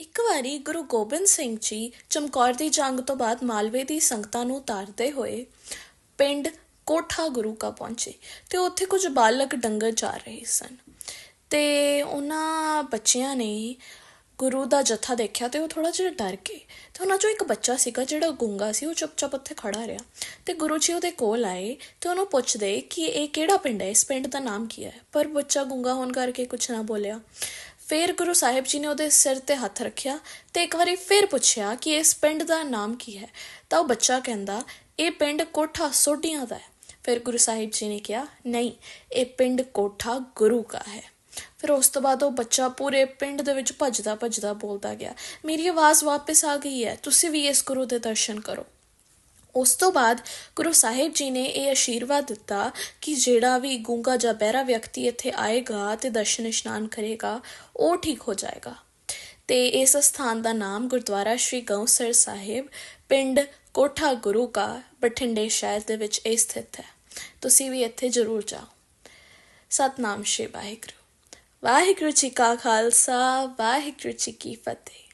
ਇੱਕ ਵਾਰੀ ਗੁਰੂ ਗੋਬਿੰਦ ਸਿੰਘ ਜੀ ਚਮਕੌਰ ਦੀ ਜੰਗ ਤੋਂ ਬਾਅਦ ਮਾਲਵੇ ਦੀ ਸੰਗਤਾਂ ਨੂੰ ਤਾਰਦੇ ਹੋਏ ਪਿੰਡ ਕੋਠਾ ਗੁਰੂ ਕਾ ਪਹੁੰਚੇ ਤੇ ਉੱਥੇ ਕੁਝ ਬਾਲਕ ਡੰਗਰ ਜਾ ਰਹੇ ਸਨ। ਤੇ ਉਹਨਾਂ ਬੱਚਿਆਂ ਨੇ ਗੁਰੂ ਦਾ ਜਥਾ ਦੇਖਿਆ ਤੇ ਉਹ ਥੋੜਾ ਜਿਹਾ ਡਰ ਗਏ। ਤੇ ਉਹਨਾਂ ਚੋਂ ਇੱਕ ਬੱਚਾ ਸੀਗਾ ਜਿਹੜਾ ਗੁੰਗਾ ਸੀ, ਉਹ ਚੁੱਪਚਾਪ ਉੱਥੇ ਖੜਾ ਰਿਹਾ ਤੇ ਗੁਰੂ ਜੀ ਉਹਦੇ ਕੋਲ ਆਏ ਤੇ ਉਹਨੂੰ ਪੁੱਛਦੇ ਕਿ ਇਹ ਕਿਹੜਾ ਪਿੰਡ ਹੈ? ਇਸ ਪਿੰਡ ਦਾ ਨਾਮ ਕੀ ਹੈ? ਪਰ ਬੱਚਾ ਗੁੰਗਾ ਹੋਣ ਕਰਕੇ ਕੁਝ ਨਾ ਬੋਲਿਆ। ਫਿਰ ਗੁਰੂ ਸਾਹਿਬ ਜੀ ਨੇ ਉਹਦੇ ਸਿਰ ਤੇ ਹੱਥ ਰੱਖਿਆ ਤੇ ਇੱਕ ਵਾਰੀ ਫਿਰ ਪੁੱਛਿਆ ਕਿ ਇਸ ਪਿੰਡ ਦਾ ਨਾਮ ਕੀ ਹੈ? ਤਾਂ ਉਹ ਬੱਚਾ ਕਹਿੰਦਾ, ਇਹ ਪਿੰਡ ਕੋਠਾ ਸੋਢੀਆਂ ਦਾ ਹੈ। ਫਿਰ ਗੁਰੂ ਸਾਹਿਬ ਜੀ ਨੇ ਕਿਹਾ, ਨਹੀਂ, ਇਹ ਪਿੰਡ ਕੋਠਾ ਗੁਰੂ ਦਾ ਹੈ। ਫਿਰ ਉਸ ਤੋਂ ਬਾਅਦ ਉਹ ਬੱਚਾ ਪੂਰੇ ਪਿੰਡ ਦੇ ਵਿੱਚ ਭੱਜਦਾ ਭੱਜਦਾ ਬੋਲਦਾ ਗਿਆ, ਮੇਰੀ ਆਵਾਜ਼ ਵਾਪਸ ਆ ਗਈ ਹੈ, ਤੁਸੀਂ ਵੀ ਇਸ ਗੁਰੂ ਦੇ ਦਰਸ਼ਨ ਕਰੋ। ਉਸ ਤੋਂ ਬਾਅਦ ਗੁਰੂ ਸਾਹਿਬ ਜੀ ਨੇ ਇਹ ਅਸ਼ੀਰਵਾਦ ਦਿੱਤਾ ਕਿ ਜਿਹੜਾ ਵੀ ਗੂੰਗਾ ਜਾਂ ਬਹਿਰਾ ਵਿਅਕਤੀ ਇੱਥੇ ਆਏਗਾ ਤੇ ਦਰਸ਼ਨ ਇਸ਼ਨਾਨ ਕਰੇਗਾ, ਉਹ ਠੀਕ ਹੋ ਜਾਏਗਾ। ਤੇ ਇਸ ਸਥਾਨ ਦਾ ਨਾਮ ਗੁਰਦੁਆਰਾ ਸ਼੍ਰੀ ਗਊਸਰ ਸਾਹਿਬ, ਪਿੰਡ ਕੋਠਾ ਗੁਰੂ ਕਾ ਬਠਿੰਡੇ ਸ਼ਹਿਰ ਦੇ ਵਿੱਚ ਇਹ ਸਥਿਤ ਹੈ। ਤੁਸੀਂ ਵੀ ਇੱਥੇ ਜ਼ਰੂਰ ਜਾਓ। ਸਤਨਾਮ ਸ਼੍ਰੀ ਵਾਹਿਗੁਰੂ। ਵਾਹਿਗੁਰੂ ਜੀ ਕਾ ਖਾਲਸਾ, ਵਾਹਿਗੁਰੂ ਜੀ ਕੀ ਫਤਿਹ।